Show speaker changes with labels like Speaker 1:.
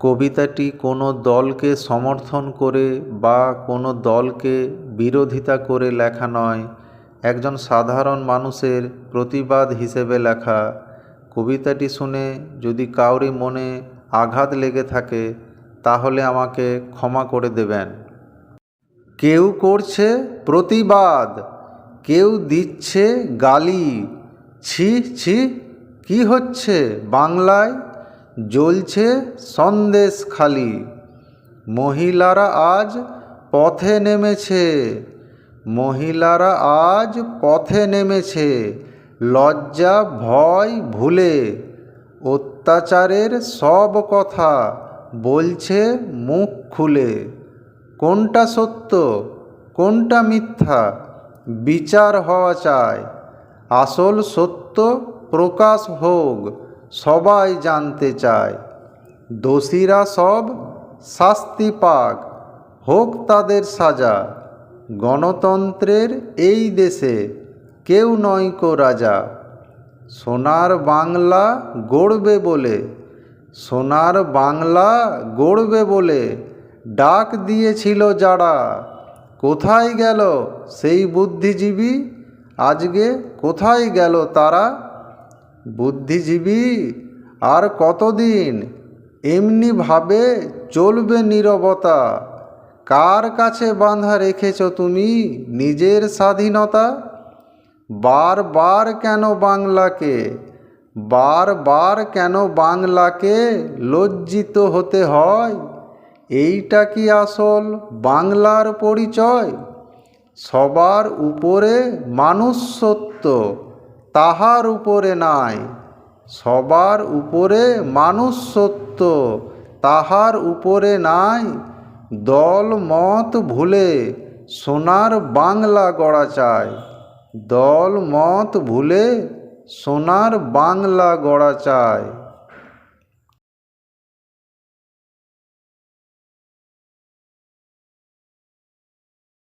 Speaker 1: কবিতাটি কোনো দলকে সমর্থন করে বা কোনো দলকে বিরোধিতা করে লেখা নয়। একজন সাধারণ মানুষের প্রতিবাদ হিসেবে লেখা। কবিতাটি শুনে যদি কাউরি মনে আঘাত লেগে থাকে, তাহলে আমাকে ক্ষমা করে দেবেন। কেউ করছে প্রতিবাদ, কেউ দিচ্ছে গালি। ছি ছি, কি হচ্ছে বাংলায়? জ্বলছে সন্দেশ খালি। মহিলারা আজ পথে নেমেছে। মহিলারা আজ পথে নেমেছে। লজ্জা, ভয় ভুলে। অত্যাচারের সব কথা বলছে মুখ খুলে। কোনটা সত্য, কোনটা মিথ্যা, বিচার হওয়া চায় আসল সত্য প্রকাশ হোক। সবাই জানতে চায়। দোষীরা সব শাস্তি পাক, হোক তাদের সাজা। গণতন্ত্রের এই দেশে কেউ নয় কো রাজা। সোনার বাংলা গড়বে বলে, সোনার বাংলা গড়বে বলে ডাক দিয়েছিল যারা। কোথায় গেল সেই বুদ্ধিজীবী? আজকে কোথায় গেল তারা? বুদ্ধিজীবী আর কতদিন এমনিভাবে চলবে নীরবতা? কার কাছে বাঁধা রেখেছ তুমি নিজের স্বাধীনতা? বারবার কেন বাংলাকে, বারবার কেন বাংলাকে লজ্জিত হতে হয়? এইটা কি আসল বাংলার পরিচয়? সবার উপরে মানুষ সত্য। তাহার উপরে নাই। সবার উপরে মানুষ সত্য তাহার উপরে নাই। দল মত ভুলে সোনার বাংলা গড়া চায়। দল মত ভুলে সোনার বাংলা গড়া চায়।